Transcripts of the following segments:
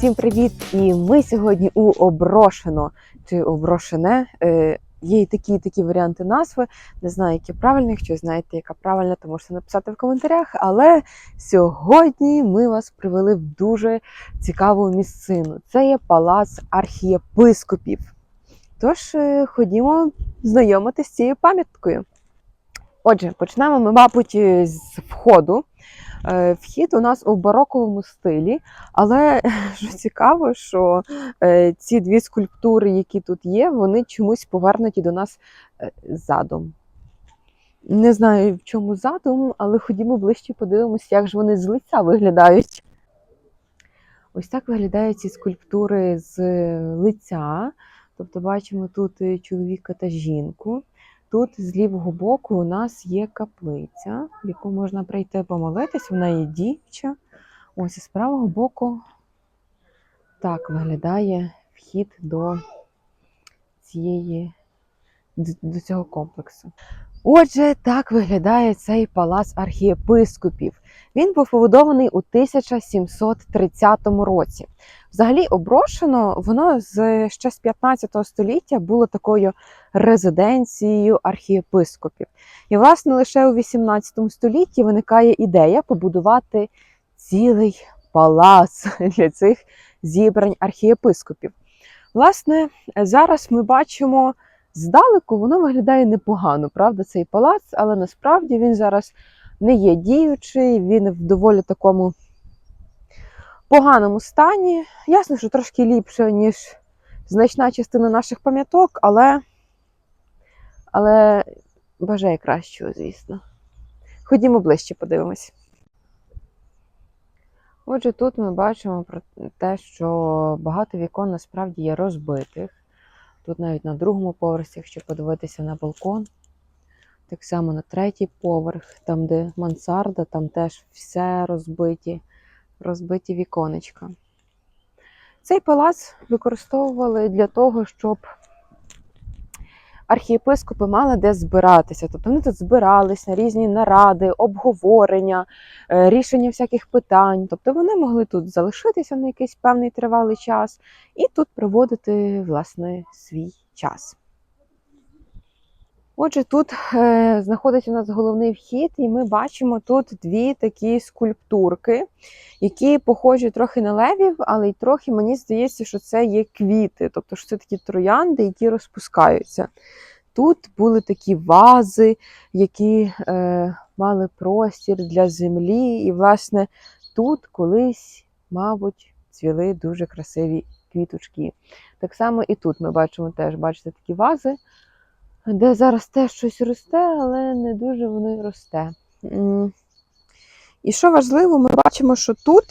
Усім привіт! І ми сьогодні у оброшено чи оброшене. Е, Є і такі і такі варіанти назви. Не знаю, які правильні. Якщо знаєте, яка правильна, то можете написати в коментарях. Але сьогодні ми вас привели в дуже цікаву місцину. Це є палац архієпископів. Тож е, ходімо знайомитися з цією пам'яткою. Отже, почнемо ми, мабуть, з входу. Е, Вхід у нас у бароковому стилі, але що цікаво, що е, ці дві скульптури, які тут є, вони чомусь повернуті до нас е, задом. Не знаю, в чому задум, але ходімо ближче подивимося, як ж вони з лиця виглядають. Ось так виглядають ці скульптури з лиця. Тобто бачимо тут чоловіка та жінку. Тут з лівого боку у нас є каплиця, в яку можна прийти помолитись. Вона є дівча. Ось і з правого боку так виглядає вхід до цієї до цього комплексу. Отже, так виглядає цей палац архієпископів. Він був побудований у 1730 році. Взагалі, оброшено воно з ще з 15 століття було такою резиденцією архієпископів. І, власне, лише у 18 столітті виникає ідея побудувати цілий палац для цих зібрань архієпископів. Власне, зараз ми бачимо здалеку, воно виглядає непогано, правда, цей палац, але насправді він зараз не є діючий, він в доволі такому поганому стані. Ясно, що трошки ліпше, ніж значна частина наших пам'яток, але, але бажає кращого, звісно. Ходімо ближче, подивимось. Отже, тут ми бачимо про те, що багато вікон насправді є розбитих. Тут навіть на другому поверсі, якщо подивитися на балкон, так само на третій поверх, там, де мансарда, там теж все розбиті, розбиті віконечка. Цей палац використовували для того, щоб архієпископи мали де збиратися. Тобто вони тут збирались на різні наради, обговорення, е, рішення всяких питань. Тобто вони могли тут залишитися на якийсь певний тривалий час і тут проводити власне свій час. Отже, тут е, знаходиться у нас головний вхід, і ми бачимо тут дві такі скульптурки, які похожі трохи на левів, але й трохи мені здається, що це є квіти, тобто що це такі троянди, які розпускаються. Тут були такі вази, які е, мали простір для землі, і, власне, тут колись, мабуть, цвіли дуже красиві квіточки. Так само і тут ми бачимо теж, бачите, такі вази де зараз теж щось росте, але не дуже воно росте. І що важливо, ми бачимо, що тут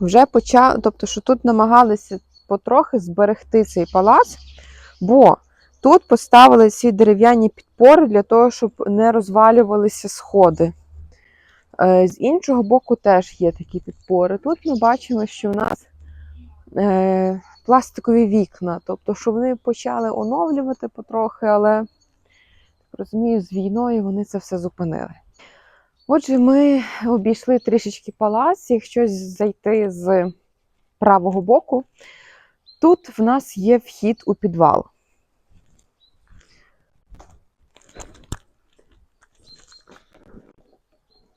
вже почав, тобто, що тут намагалися потрохи зберегти цей палац, бо тут поставили ці дерев'яні підпори для того, щоб не розвалювалися сходи. Е, з іншого боку, теж є такі підпори. Тут ми бачимо, що в нас е, пластикові вікна. Тобто, що вони почали оновлювати потрохи, але розумію, з війною вони це все зупинили. Отже, ми обійшли трішечки палац, якщо зайти з правого боку, тут в нас є вхід у підвал.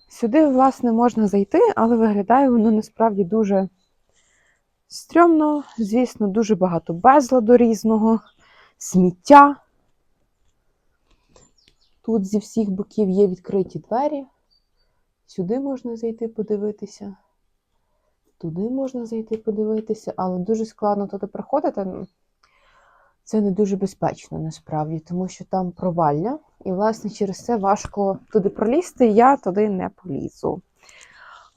Сюди, власне, можна зайти, але виглядає воно насправді дуже Стрьомно, звісно, дуже багато безладу різного, сміття. Тут зі всіх боків є відкриті двері. Сюди можна зайти подивитися. Туди можна зайти подивитися, але дуже складно туди проходити. Це не дуже безпечно насправді, тому що там провалля, і, власне, через це важко туди пролізти, я туди не полізу.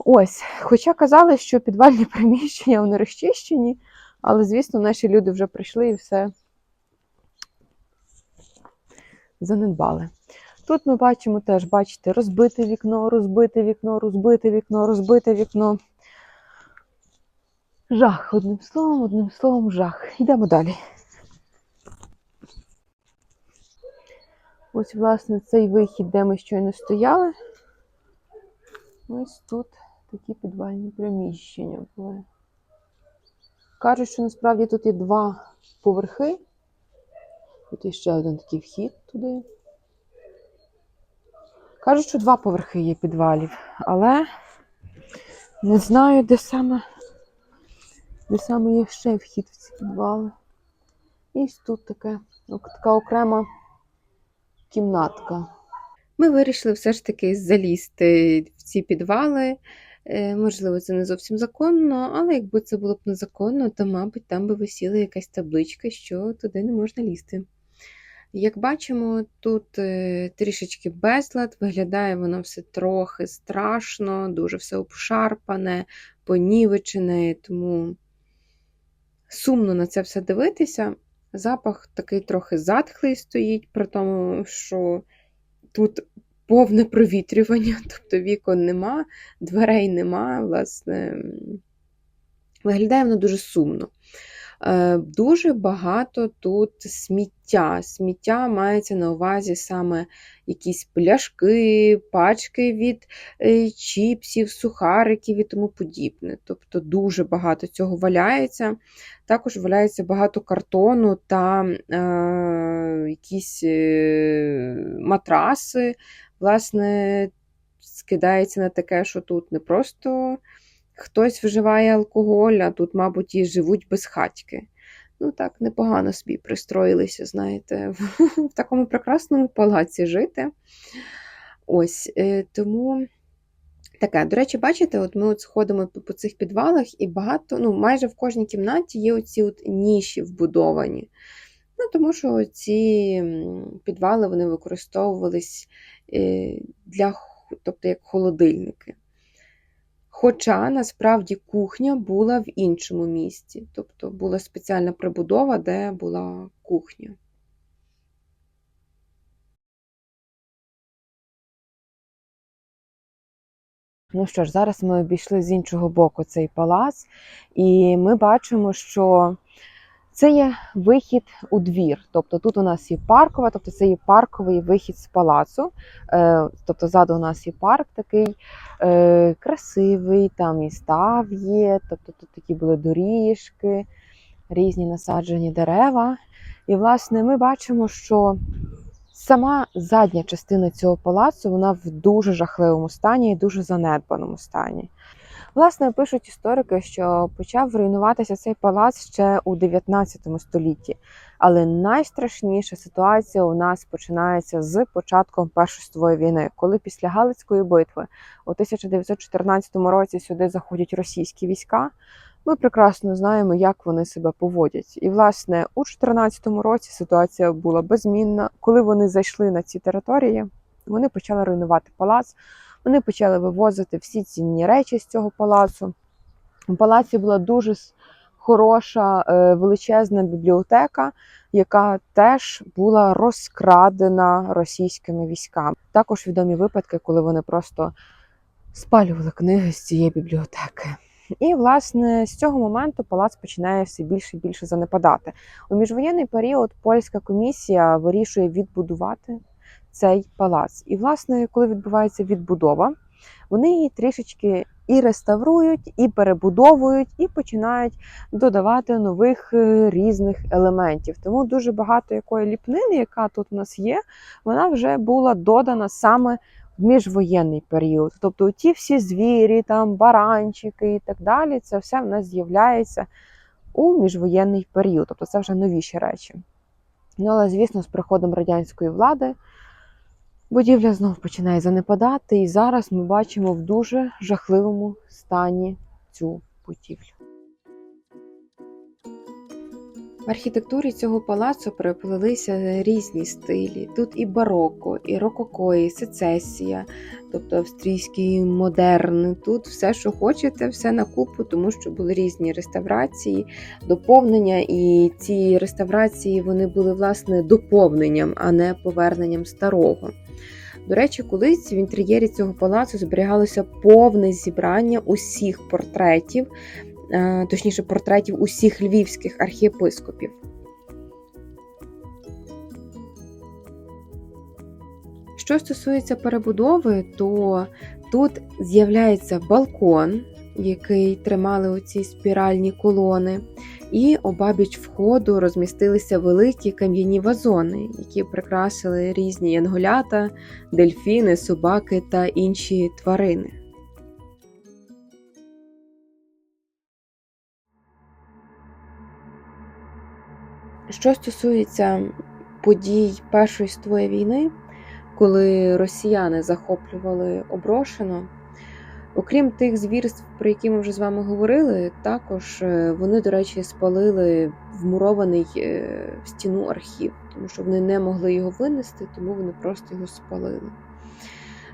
Ось, хоча казали, що підвальні приміщення вони розчищені, але, звісно, наші люди вже прийшли і все занедбали. Тут ми бачимо теж, бачите, розбите вікно, розбите вікно, розбите вікно, розбите вікно. Жах, одним словом, одним словом, жах. Йдемо далі. Ось, власне, цей вихід, де ми щойно стояли. Ось тут такі підвальні приміщення були. Кажуть, що насправді тут є два поверхи. Тут є ще один такий вхід туди. Кажуть, що два поверхи є підвалів, але не знаю, де саме, де саме є ще вхід в ці підвали. І ось тут таке, така окрема кімнатка. Ми вирішили все ж таки залізти в ці підвали. Е, Можливо, це не зовсім законно, але якби це було б незаконно, то, мабуть, там би висіла якась табличка, що туди не можна лізти. Як бачимо, тут е, трішечки безлад, виглядає воно все трохи страшно, дуже все обшарпане, понівечене, тому сумно на це все дивитися. Запах такий трохи затхлий стоїть, при тому, що тут повне провітрювання, тобто вікон нема, дверей нема, власне, виглядає воно дуже сумно. Е, Дуже багато тут сміття. Сміття мається на увазі саме якісь пляшки, пачки від е, чіпсів, сухариків і тому подібне. Тобто дуже багато цього валяється. Також валяється багато картону та е, якісь е, матраси. Власне, скидається на таке, що тут не просто хтось вживає алкоголь, а тут, мабуть, і живуть без хатьки. Ну так, непогано собі пристроїлися, знаєте, в, в такому прекрасному палаці жити. Ось, е, тому таке. До речі, бачите, от ми от сходимо по, цих підвалах, і багато, ну, майже в кожній кімнаті є оці от ніші вбудовані. Ну, тому що ці підвали вони використовувались е, для, тобто як холодильники. Хоча насправді кухня була в іншому місці, тобто була спеціальна прибудова, де була кухня. Ну що ж, зараз ми обійшли з іншого боку цей палац, і ми бачимо, що це є вихід у двір. Тобто тут у нас є паркова, тобто це є парковий вихід з палацу. Е, Тобто ззаду у нас є парк такий е, красивий, там і став є, тобто тут такі були доріжки, різні насаджені дерева. І, власне, ми бачимо, що сама задня частина цього палацу вона в дуже жахливому стані і дуже занедбаному стані. Власне, пишуть історики, що почав руйнуватися цей палац ще у 19 столітті. Але найстрашніша ситуація у нас починається з початком Першої світової війни, коли після Галицької битви у 1914 році сюди заходять російські війська. Ми прекрасно знаємо, як вони себе поводять. І, власне, у 2014 році ситуація була безмінна. Коли вони зайшли на ці території, вони почали руйнувати палац. Вони почали вивозити всі цінні речі з цього палацу. У палаці була дуже хороша е, величезна бібліотека, яка теж була розкрадена російськими військами. Також відомі випадки, коли вони просто спалювали книги з цієї бібліотеки. І, власне, з цього моменту палац починає все більше і більше занепадати. У міжвоєнний період польська комісія вирішує відбудувати цей палац. І, власне, коли відбувається відбудова, вони її трішечки і реставрують, і перебудовують, і починають додавати нових е, різних елементів. Тому дуже багато якої ліпнини, яка тут у нас є, вона вже була додана саме в міжвоєнний період. Тобто ті всі звірі, там баранчики і так далі, це все в нас з'являється у міжвоєнний період. Тобто це вже новіші речі. Ну, але, звісно, з приходом радянської влади будівля знов починає занепадати, і зараз ми бачимо в дуже жахливому стані цю будівлю. В архітектурі цього палацу переплелися різні стилі. Тут і бароко, і рококо, і сецесія, тобто австрійський модерн. Тут все, що хочете, все на купу, тому що були різні реставрації, доповнення, і ці реставрації вони були власне доповненням, а не поверненням старого. До речі, колись в інтер'єрі цього палацу зберігалося повне зібрання усіх портретів, точніше, портретів усіх львівських архієпископів. Що стосується перебудови, то тут з'являється балкон, який тримали оці спіральні колони. І обабіч входу розмістилися великі кам'яні вазони, які прикрасили різні янголята, дельфіни, собаки та інші тварини. Що стосується подій Першої світової війни, коли росіяни захоплювали оброшено, окрім тих звірств, про які ми вже з вами говорили, також е, вони, до речі, спалили вмурований е, в стіну архів, тому що вони не могли його винести, тому вони просто його спалили.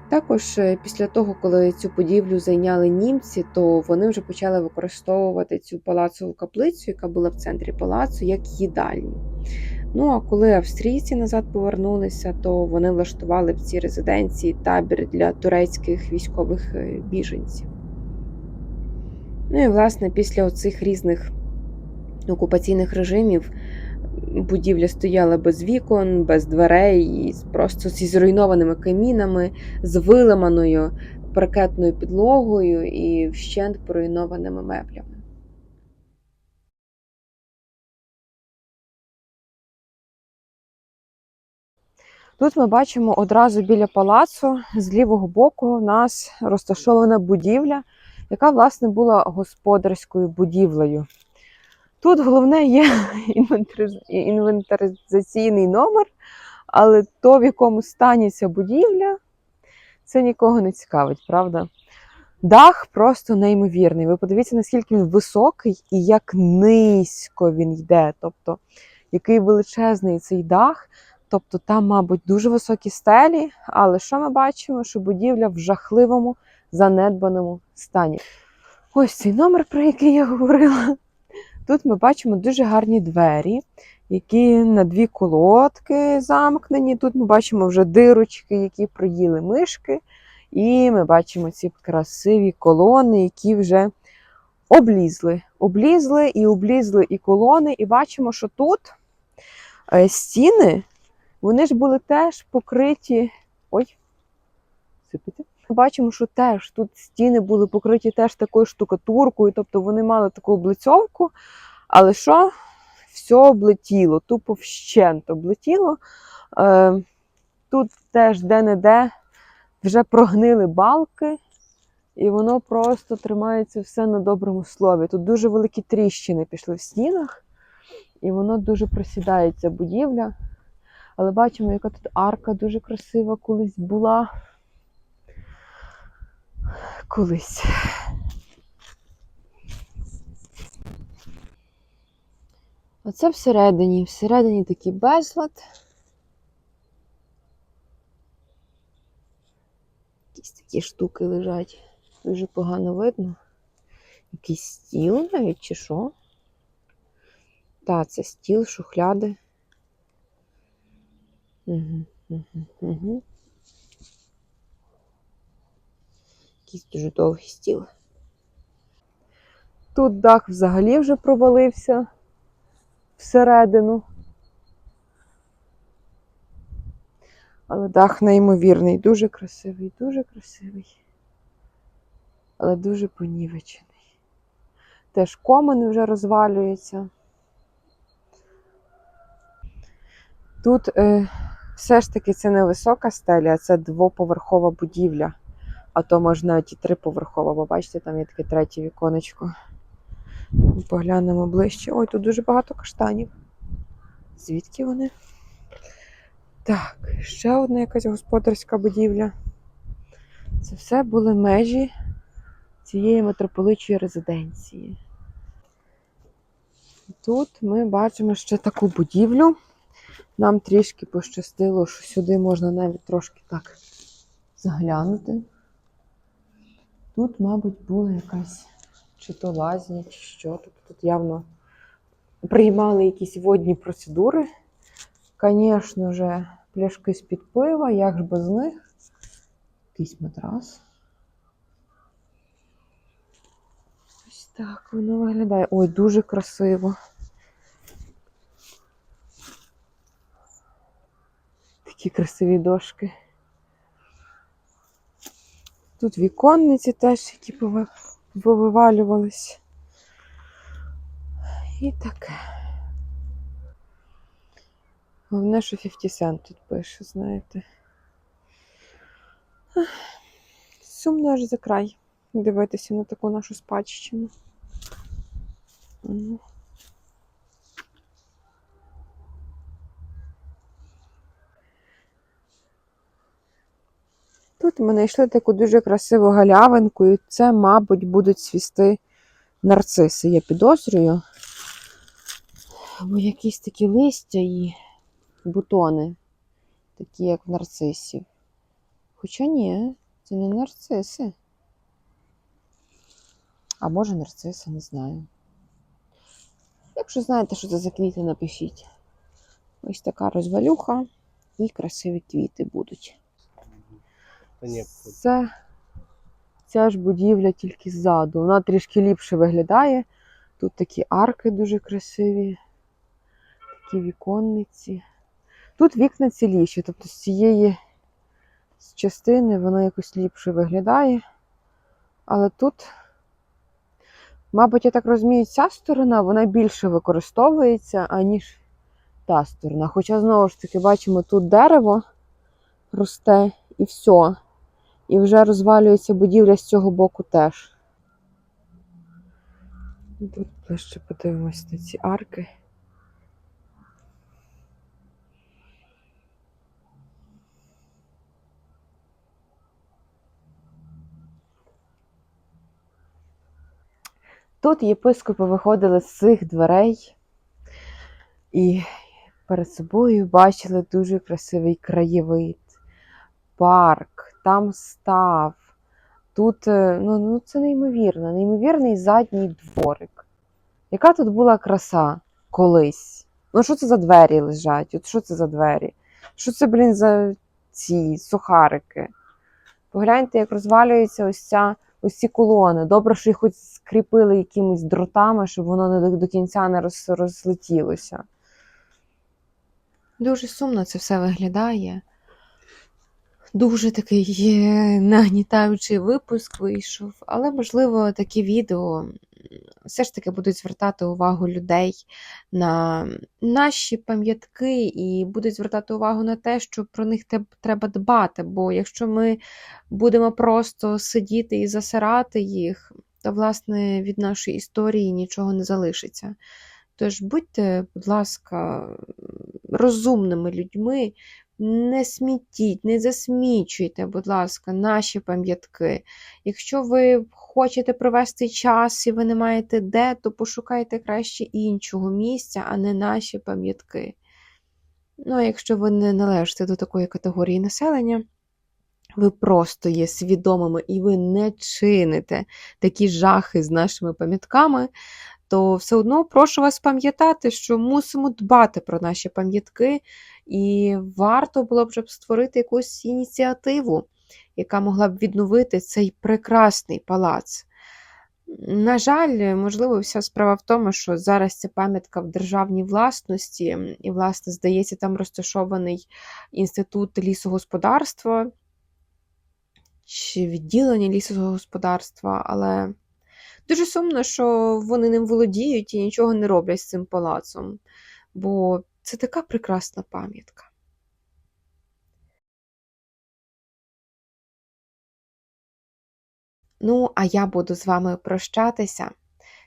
Також е, після того, коли цю будівлю зайняли німці, то вони вже почали використовувати цю палацову каплицю, яка була в центрі палацу, як їдальню. Ну а коли австрійці назад повернулися, то вони влаштували в цій резиденції табір для турецьких військових е, біженців. Ну і власне після оцих різних окупаційних режимів будівля стояла без вікон, без дверей, просто зі зруйнованими камінами, з виламаною паркетною підлогою і вщент поруйнованими меблями. Тут ми бачимо одразу біля палацу з лівого боку у нас розташована будівля, яка, власне, була господарською будівлею. Тут головне є інвентаризаційний номер, але то, в якому стані ця будівля, це нікого не цікавить, правда? Дах просто неймовірний. Ви подивіться, наскільки він високий і як низько він йде. Тобто, який величезний цей дах. Тобто там, мабуть, дуже високі стелі, але що ми бачимо? Що будівля в жахливому, занедбаному стані. Ось цей номер, про який я говорила. Тут ми бачимо дуже гарні двері, які на дві колодки замкнені. Тут ми бачимо вже дирочки, які проїли мишки. І ми бачимо ці красиві колони, які вже облізли. Облізли і облізли і колони. І бачимо, що тут е, стіни, вони ж були теж покриті. Ой, сипите. Бачимо, що теж тут стіни були покриті теж такою штукатуркою, тобто вони мали таку облицьовку, але що? Все облетіло, тупо вщент облетіло. Е, тут теж де-не-де вже прогнили балки, і воно просто тримається все на доброму слові. Тут дуже великі тріщини пішли в стінах, і воно дуже просідається будівля. Але бачимо, яка тут арка дуже красива колись була. Колись. Оце всередині. Всередині такий безлад. Якісь такі штуки лежать. Дуже погано видно. Якийсь стіл навіть чи що? Так, це стіл, шухляди. Угу, угу, угу. Якийсь дуже довгий стіл. Тут дах взагалі вже провалився всередину. Але дах неймовірний, дуже красивий, дуже красивий, але дуже понівечений. Теж комини вже розвалюються. Тут е, все ж таки це не висока стеля, це двоповерхова будівля. А то можна навіть і триповерхова, бо бачите, там є таке третє віконечко. Поглянемо ближче. Ой, тут дуже багато каштанів. Звідки вони? Так, ще одна якась господарська будівля. Це все були межі цієї митрополичої резиденції. Тут ми бачимо ще таку будівлю. Нам трішки пощастило, що сюди можна навіть трошки так заглянути. Тут, мабуть, була якась чи то лазня, чи що. Тобто тут явно приймали якісь водні процедури. Звісно ж, пляшки з-під пива, як ж без них. Якийсь матрас. Ось так воно виглядає. Ой, дуже красиво. Такі красиві дошки. Тут віконниці теж, які повивалювались. І таке. Головне, що 50 Cent тут пише, знаєте. Сумно аж за край. Дивитися на таку нашу спадщину. Тут ми знайшли таку дуже красиву галявинку, і це, мабуть, будуть свісти нарциси, я підозрюю. Або якісь такі листя і бутони, такі як в нарцисів. Хоча ні, це не нарциси. А може нарциси, не знаю. Якщо знаєте, що це за квіти, напишіть. Ось така розвалюха і красиві квіти будуть. Це ця ж будівля тільки ззаду. Вона трішки ліпше виглядає. Тут такі арки дуже красиві, такі віконниці. Тут вікна ціліші, тобто з цієї частини воно якось ліпше виглядає. Але тут, мабуть, я так розумію, ця сторона вона більше використовується, аніж та сторона. Хоча, знову ж таки, бачимо, тут дерево росте і все. І вже розвалюється будівля з цього боку теж. Тут ближче подивимось на ці арки. Тут єпископи виходили з цих дверей і перед собою бачили дуже красивий краєвид, парк, там став. Тут е, ну, ну, це неймовірно, неймовірний задній дворик. Яка тут була краса колись? Ну, що це за двері лежать? От що це за двері? Що це, блін, за ці сухарики? Погляньте, як розвалюється ось ця ось ці колони. Добре, що їх хоч скріпили якимись дротами, щоб воно не до, до кінця не роз, розлетілося. Дуже сумно це все виглядає. Дуже такий нагнітаючий випуск вийшов, але, можливо, такі відео все ж таки будуть звертати увагу людей на наші пам'ятки і будуть звертати увагу на те, що про них треба дбати. Бо якщо ми будемо просто сидіти і засирати їх, то, власне, від нашої історії нічого не залишиться. Тож будьте, будь ласка, розумними людьми, не смітіть, не засмічуйте, будь ласка, наші пам'ятки. Якщо ви хочете провести час і ви не маєте де, то пошукайте краще іншого місця, а не наші пам'ятки. Ну, а якщо ви не належите до такої категорії населення, ви просто є свідомими і ви не чините такі жахи з нашими пам'ятками, то все одно прошу вас пам'ятати, що мусимо дбати про наші пам'ятки, і варто було б створити якусь ініціативу, яка могла б відновити цей прекрасний палац. На жаль, можливо, вся справа в тому, що зараз ця пам'ятка в державній власності, і, власне, здається, там розташований інститут лісогосподарства чи відділення лісогосподарства, але дуже сумно, що вони ним володіють і нічого не роблять з цим палацом, бо це така прекрасна пам'ятка. Ну, а я буду з вами прощатися.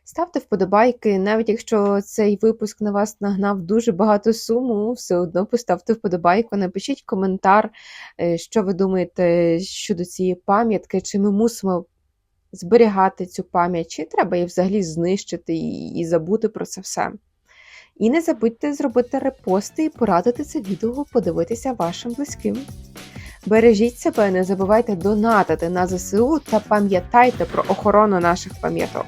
Ставте вподобайки, навіть якщо цей випуск на вас нагнав дуже багато суму, все одно поставте вподобайку, напишіть коментар, е, що ви думаєте щодо цієї пам'ятки, чи ми мусимо зберігати цю пам'ять, чи треба її взагалі знищити і, і забути про це все. І не забудьте зробити репости і порадити це відео подивитися вашим близьким. Бережіть себе, не забувайте донатити на ЗСУ та пам'ятайте про охорону наших пам'яток.